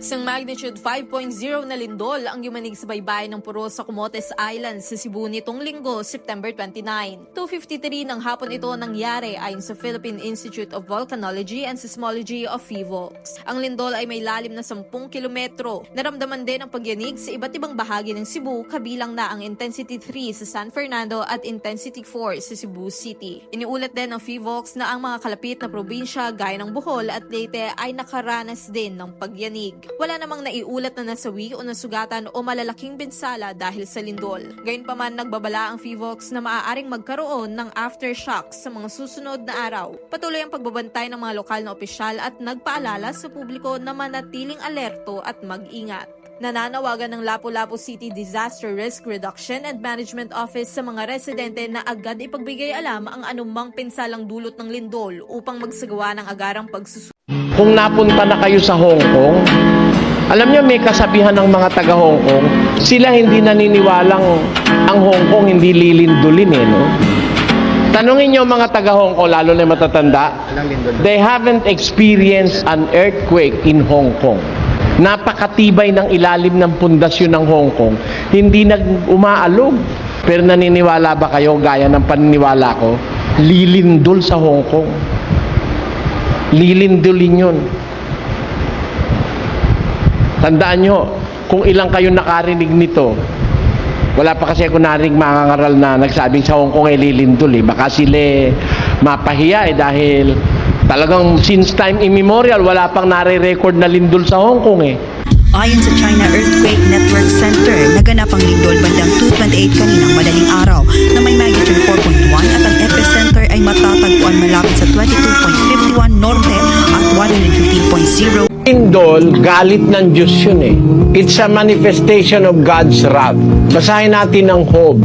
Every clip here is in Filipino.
Isang magnitude 5.0 na lindol ang yumanig sa baybayin ng Puro sa Comotes Island sa Cebu nitong linggo, September 29. 2.53 ng hapon ito nangyari ayon sa Philippine Institute of Volcanology and Seismology of PHIVOLCS. Ang lindol ay may lalim na 10 kilometro. Naramdaman din ang pagyanig sa iba't ibang bahagi ng Cebu kabilang na ang Intensity 3 sa San Fernando at Intensity 4 sa Cebu City. Iniulat din ng PHIVOLCS na ang mga kalapit na probinsya gaya ng Bohol at Leyte ay nakaranas din ng pagyanig. Wala namang naiulat na nasawi o nasugatan o malalaking bensala dahil sa lindol. Gayunpaman nagbabala ang PHIVOLCS na maaaring magkaroon ng aftershocks sa mga susunod na araw. Patuloy ang pagbabantay ng mga lokal na opisyal at nagpaalala sa publiko na manatiling alerto at mag-ingat. Nananawagan ng Lapu-Lapu City Disaster Risk Reduction and Management Office sa mga residente na agad ipagbigay alam ang anumang pinsalang dulot ng lindol upang magsagawa ng agarang pagsusunod. Kung napunta na kayo sa Hong Kong, alam niyo may kasabihan ng mga taga Hong Kong, sila hindi naniniwalang ang Hong Kong hindi lilindulin eh, no? Tanungin niyo mga taga Hong Kong, lalo na matatanda, they haven't experienced an earthquake in Hong Kong. Napakatibay ng ilalim ng pundasyon ng Hong Kong, hindi nag umaalog. Pero naniniwala ba kayo, gaya ng paniniwala ko, lilindol sa Hong Kong? lilindulin yun. Tandaan nyo, kung ilang kayo nakarinig nito, wala pa kasi ako narinig mga ngaral na nagsabing sa Hong Kong ay lilindol eh. Baka sila mapahiya eh dahil talagang since time immemorial, wala pang nare-record na lindol sa Hong Kong eh. Ayon sa China Earthquake Network Center, naganap ang lindol bandang 2.28 kaninang madaling araw na may magnitude 4.1 at ang epicenter ay matatagpuan malapit sa 22.51 norte at 115.0 Lindol, galit ng Diyos yun eh. It's a manifestation of God's wrath. Basahin natin ang Job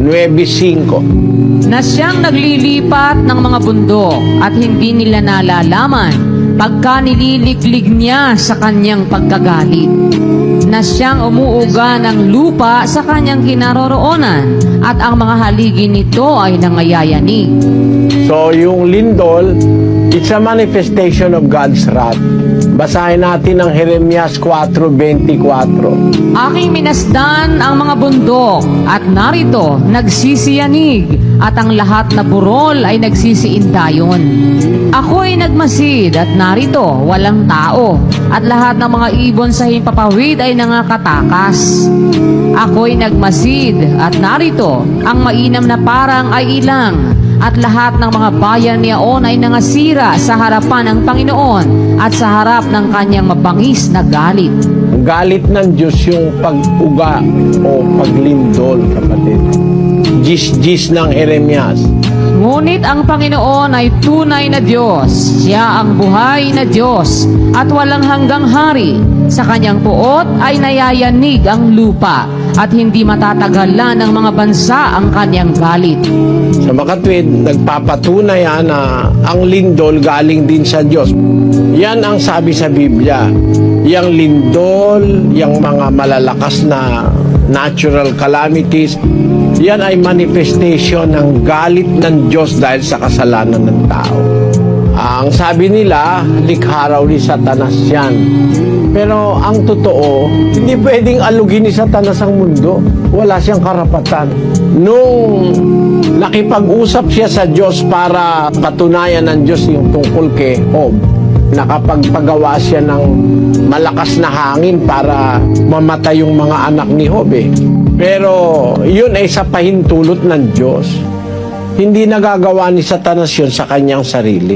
9.5. na siyang naglilipat ng mga bundok at hindi nila nalalaman pagka nililiglig niya sa kanyang pagkagalit. Na siyang umuuga ng lupa sa kanyang kinaroroonan at ang mga haligi nito ay nangayayanig. So, yung lindol, it's a manifestation of God's wrath. Basahin natin ang Jeremias 4.24. Aking minasdan ang mga bundok at narito nagsisiyanig at ang lahat na burol ay nagsisiindayon. Ako ay nagmasid at narito walang tao at lahat ng mga ibon sa himpapawid ay nangakatakas. Ako'y nagmasid at narito ang mainam na parang ay ilang at lahat ng mga bayan niyaon ay nangasira sa harapan ng Panginoon at sa harap ng kanyang mabangis na galit. Galit ng Diyos yung pag-uga o paglindol, kapatid. Gis-gis ng Jeremias. Ngunit ang Panginoon ay tunay na Diyos. Siya ang buhay na Diyos at walang hanggang hari. Sa kanyang puot ay nayayanig ang lupa at hindi matatagalan ng mga bansa ang kanyang galit. Sa makatwid, nagpapatunay ah, na ang lindol galing din sa Diyos. Yan ang sabi sa Biblia. Yang lindol, yang mga malalakas na natural calamities, yan ay manifestation ng galit ng Diyos dahil sa kasalanan ng tao. Ang sabi nila, likha raw ni Satanas yan. Pero ang totoo, hindi pwedeng alugin ni Satanas ang mundo. Wala siyang karapatan. Nung nakipag-usap siya sa Diyos para patunayan ng Diyos yung tungkol kay Job, nakapagpagawa siya ng malakas na hangin para mamatay yung mga anak ni Job eh. Pero yun ay sa pahintulot ng Diyos. Hindi nagagawa ni Satanas yun sa kanyang sarili.